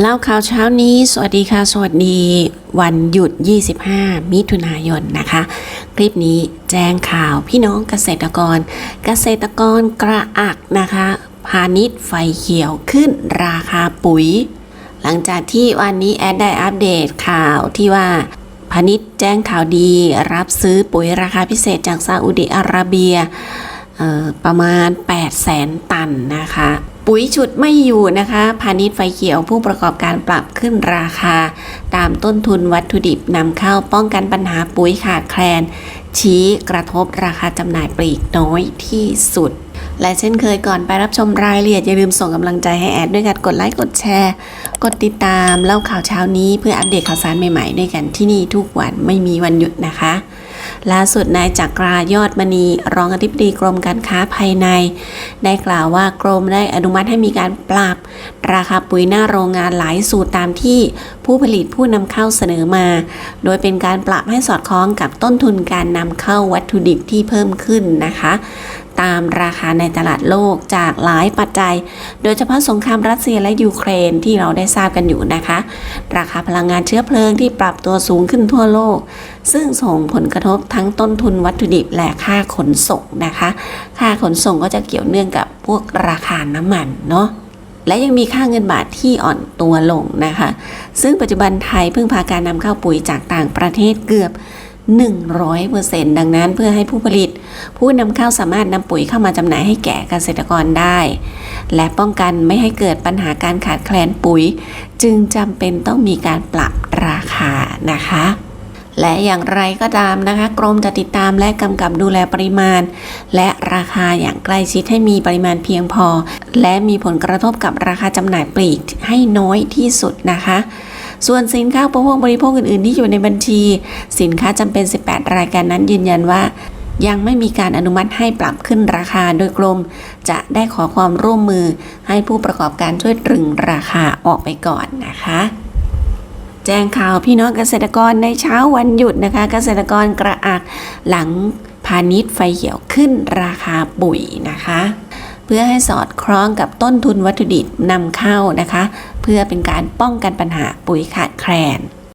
เล่าข่าวเช้านี้ สวัสดีค่ะ สวัสดีวันหยุด 25 มิถุนายนนะคะ คลิปนี้แจ้งข่าวพี่น้องเกษตรกร เกษตรกรกระอักนะคะ พาณิชย์ไฟเขียวขึ้นราคาปุ๋ย หลังจากที่วันนี้แอดได้อัปเดตข่าวที่ว่าพาณิชย์แจ้งข่าวดีรับซื้อปุ๋ยราคาพิเศษจากซาอุดิอาระเบียประมาณ 8 0 0แสนตันนะคะ ปุ๋ยฉุดไม่อยู่นะคะ พาณิชย์ไฟเขียวผู้ประกอบการปรับขึ้นราคา ตามต้นทุนวัตถุดิบนำเข้าป้องกันปัญหาปุ๋ยขาดแคลน ชี้กระทบราคาจำหน่ายปลีกน้อยที่สุด และเช่นเคยก่อนไปรับชมรายละเอียด อย่าลืมส่งกำลังใจให้แอดด้วยการกดไลค์กดแชร์ กดติดตามเล่าข่าวเช้านี้เพื่ออัปเดตข่าวสารใหม่ๆด้วยกันที่นี่ทุกวันไม่มีวันหยุดนะคะ ล่าสุดนายจักรายอดมณีรองอธิบดีกรมการค้าภายใน ได้กล่าวว่ากรมได้อนุมัติให้มีการปรับ ราคาปุ๋ยหน้าโรงงานหลายสูตรตามที่ผู้ผลิตผู้นำเข้าเสนอมา โดยเป็นการปรับให้สอดคล้องกับต้นทุนการนำเข้าวัตถุดิบที่เพิ่มขึ้นนะคะ ตามราคาในตลาดโลกจากหลายปัจจัย โดยเฉพาะสงครามรัสเซียและยูเครนที่เราได้ทราบกันอยู่นะคะ ราคาพลังงานเชื้อเพลิงที่ปรับตัวสูงขึ้นทั่วโลก ซึ่งส่งผลกระทบทั้งต้นทุนวัตถุดิบและค่าขนส่งนะคะ ค่าขนส่งก็จะเกี่ยวเนื่องกับพวกราคาน้ำมันเนาะและยังมีค่าเงินบาทที่อ่อนตัวลงนะคะ ซึ่งปัจจุบันไทยเพึ่งพาการนำเข้าปุ๋ยจากต่างประเทศเกือบ 100%ดังนั้นเพื่อให้ผู้ผลิต ผู้นำเข้าสามารถนำปุ๋ยเข้ามาจำหน่ายให้แก่เกษตรกรได้ และป้องกันไม่ให้เกิดปัญหาการขาดแคลนปุ๋ย จึงจำเป็นต้องมีการปรับราคานะคะและอย่างไรก็ตามนะคะ กรมจะติดตามและกำกับดูแลปริมาณ และราคาอย่างใกล้ชิดให้มีปริมาณเพียงพอ และมีผลกระทบกับราคาจำหน่ายปลีกให้น้อยที่สุดนะคะ ส่วนสินค้าอุปโภคบริโภคอื่น ๆ ที่อยู่ในบัญชี สินค้าจำเป็น 18 รายการนั้นยืนยันว่ายังไม่มีการอนุมัติให้ปรับขึ้นราคาโดยกรม จะได้ขอความร่วมมือให้ผู้ประกอบการช่วยตรึงราคาออกไปก่อนนะคะ แจ้งข่าวพี่น้องเกษตรกรในเช้าวันหยุดนะคะ เกษตรกรกระอักหลังพาณิชย์ไฟเขียวขึ้นราคาปุ๋ยนะคะ พื่อให้สอดคล้องกับต้นทุนวัตถุดิบนำเข้านะคะ เพื่อเป็นการป้องกันปัญหาปุ๋ยขาดแคลน